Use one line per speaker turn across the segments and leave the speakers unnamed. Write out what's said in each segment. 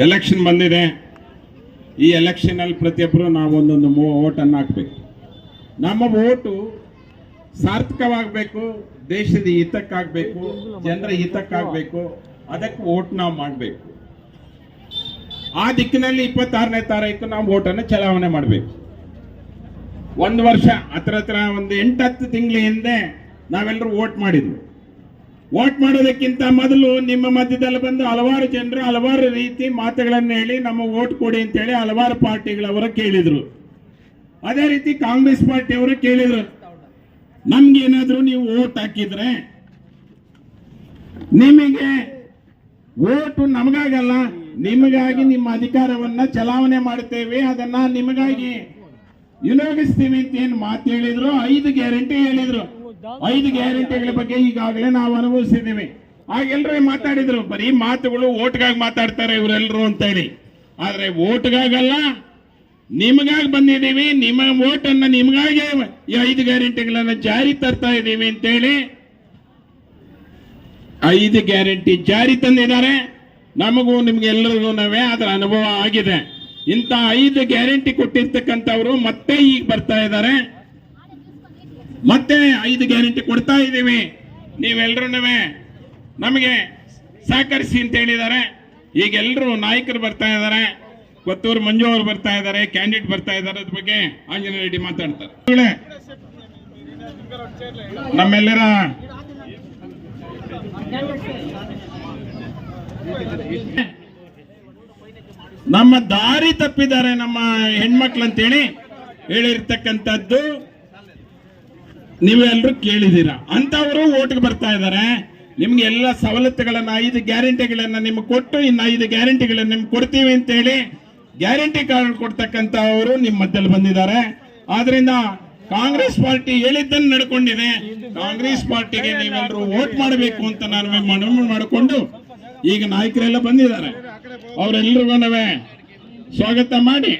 Election ಬಂದಿದೆ. ಈ ಎಲೆಕ್ಷನಲ್ಲಿ ಪ್ರತಿಯೊಬ್ಬರು ನಾವು ಒಂದೊಂದು ಓಟನ್ನು ಹಾಕ್ಬೇಕು. ನಮ್ಮ ಓಟು ಸಾರ್ಥಕವಾಗಬೇಕು, ದೇಶದ ಹಿತಕ್ಕಾಗಬೇಕು, ಜನರ ಹಿತಕ್ಕಾಗಬೇಕು, ಅದಕ್ಕೆ ಓಟ್ ನಾವು ಮಾಡಬೇಕು. ಆ ದಿಕ್ಕಿನಲ್ಲಿ ಇಪ್ಪತ್ತಾರನೇ ತಾರೀಕು ನಾವು ಓಟನ್ನು ಚಲಾವಣೆ ಮಾಡಬೇಕು. ಒಂದು ವರ್ಷ, ಹತ್ರ ಹತ್ರ ಒಂದು ಎಂಟತ್ತು ತಿಂಗಳ ಹಿಂದೆ ನಾವೆಲ್ಲರೂ ವೋಟ್ ಮಾಡಿದ್ವಿ. ವೋಟ್ ಮಾಡೋದಕ್ಕಿಂತ ಮೊದಲು ನಿಮ್ಮ ಮಧ್ಯದಲ್ಲಿ ಬಂದು ಹಲವಾರು ಜನರು ಹಲವಾರು ರೀತಿ ಮಾತುಗಳನ್ನು ಹೇಳಿ ನಮ್ಮ ವೋಟ್ ಕೊಡಿ ಅಂತ ಹೇಳಿ ಹಲವಾರು ಪಾರ್ಟಿಗಳವರು ಕೇಳಿದ್ರು. ಅದೇ ರೀತಿ ಕಾಂಗ್ರೆಸ್ ಪಾರ್ಟಿಯವರು ಕೇಳಿದ್ರು. ನಮ್ಗೇನಾದರೂ ನೀವು ವೋಟ್ ಹಾಕಿದ್ರೆ ನಿಮಗೆ ಓಟು ನಮಗಾಗಲ್ಲ, ನಿಮಗಾಗಿ ನಿಮ್ಮ ಅಧಿಕಾರವನ್ನ ಚಲಾವಣೆ ಮಾಡುತ್ತೇವೆ, ಅದನ್ನ ನಿಮಗಾಗಿ ವಿನಿಯೋಗಿಸ್ತೀವಿ ಅಂತ ಏನು ಮಾತು ಹೇಳಿದ್ರು, ಐದು ಗ್ಯಾರಂಟಿ ಹೇಳಿದ್ರು. ಐದು ಗ್ಯಾರಂಟಿಗಳ ಬಗ್ಗೆ ಈಗಾಗಲೇ ನಾವು ಅನುಭವಿಸಿದ್ದೀವಿ. ಆಗೆಲ್ಲರೂ ಮಾತಾಡಿದ್ರು, ಬರೀ ಮಾತುಗಳು ಓಟ್ಗಾಗಿ ಮಾತಾಡ್ತಾರೆ ಇವರೆಲ್ಲರೂ ಅಂತ ಹೇಳಿ ಆದ್ರೆ ಓಟ್ಗಾಗಲ್ಲ, ನಿಮಗಾಗಿ ಬಂದಿದ್ದೀವಿ, ನಿಮ್ಮ ಓಟನ್ನು ನಿಮಗಾಗಿ ಈ ಐದು ಗ್ಯಾರಂಟಿಗಳನ್ನ ಜಾರಿ ತರ್ತಾ ಇದ್ದೀವಿ ಅಂತೇಳಿ. ಐದು ಗ್ಯಾರಂಟಿ ಜಾರಿ ತಂದಿದ್ದಾರೆ. ನಮಗೂ ನಿಮ್ಗೆ ಎಲ್ಲರಿಗೂ ಅದರ ಅನುಭವ ಆಗಿದೆ. ಇಂಥ ಐದು ಗ್ಯಾರಂಟಿ ಕೊಟ್ಟಿರ್ತಕ್ಕಂಥವ್ರು ಮತ್ತೆ ಈಗ ಬರ್ತಾ ಇದ್ದಾರೆ. ಮತ್ತೆ ಐದು ಗ್ಯಾರಂಟಿ ಕೊಡ್ತಾ ಇದ್ದೀವಿ. ನೀವೆಲ್ಲರೂ ನಮಗೆ ಸಹಕರಿಸಿ ಅಂತ ಹೇಳಿದ್ದಾರೆ. ಈಗ ಎಲ್ಲರೂ ನಾಯಕರು ಬರ್ತಾ ಇದ್ದಾರೆ. ಕೊತ್ತೂರು ಮಂಜು ಅವರು ಬರ್ತಾ ಇದ್ದಾರೆ, ಕ್ಯಾಂಡಿಡೇಟ್ ಬರ್ತಾ ಇದ್ದಾರೆ ಅದ್ರ ಬಗ್ಗೆ ಆಂಜನೇಯ ರೆಡ್ಡಿ ಮಾತಾಡ್ತಾರೆ. ನಮ್ಮೆಲ್ಲರ ನಮ್ಮ ದಾರಿ ತಪ್ಪಿದ್ದಾರೆ ನಮ್ಮ ಹೆಣ್ಮಕ್ಳು ಅಂತೇಳಿ ಹೇಳಿರ್ತಕ್ಕಂಥದ್ದು. ನೀವೆಲ್ಲರೂ ಕೇಳಿದ್ದೀರಾ? ಅಂತವರು ಓಟ್ಗೆ ಬರ್ತಾ ಇದ್ದಾರೆ. ನಿಮ್ಗೆ ಎಲ್ಲ ಸವಲತ್ತುಗಳನ್ನ, ಐದು ಗ್ಯಾರಂಟಿಗಳನ್ನ ನಿಮ್ಗೆ ಕೊಟ್ಟು, ಇನ್ನು ಐದು ಗ್ಯಾರಂಟಿಗಳನ್ನ ನಿಮ್ಗೆ ಕೊಡ್ತೀವಿ ಅಂತೇಳಿ ಗ್ಯಾರಂಟಿ ಕಾರ್ಡ್ ಕೊಡ್ತಕ್ಕಂಥವರು ನಿಮ್ಮ ಮಧ್ಯದಲ್ಲಿ ಬಂದಿದ್ದಾರೆ. ಆದ್ರಿಂದ ಕಾಂಗ್ರೆಸ್ ಪಾರ್ಟಿ ಹೇಳಿದ್ದನ್ನು ನಡ್ಕೊಂಡಿದೆ. ಕಾಂಗ್ರೆಸ್ ಪಾರ್ಟಿಗೆ ನೀವೆಲ್ಲರೂ ವೋಟ್ ಮಾಡಬೇಕು ಅಂತ ನಾನು ಮನವಿ ಮಾಡಿಕೊಂಡು ಈಗ ನಾಯಕರೆಲ್ಲ ಬಂದಿದ್ದಾರೆ. ಅವರೆಲ್ಲರಿಗೂ ಸ್ವಾಗತ ಮಾಡಿ.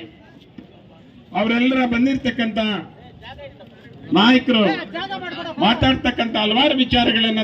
ಅವರೆಲ್ಲರ ಬಂದಿರ್ತಕ್ಕಂಥ ನಾಯಕರು ಮಾತಾಡ್ತಕ್ಕಂಥ ಹಲವಾರು ವಿಚಾರಗಳನ್ನ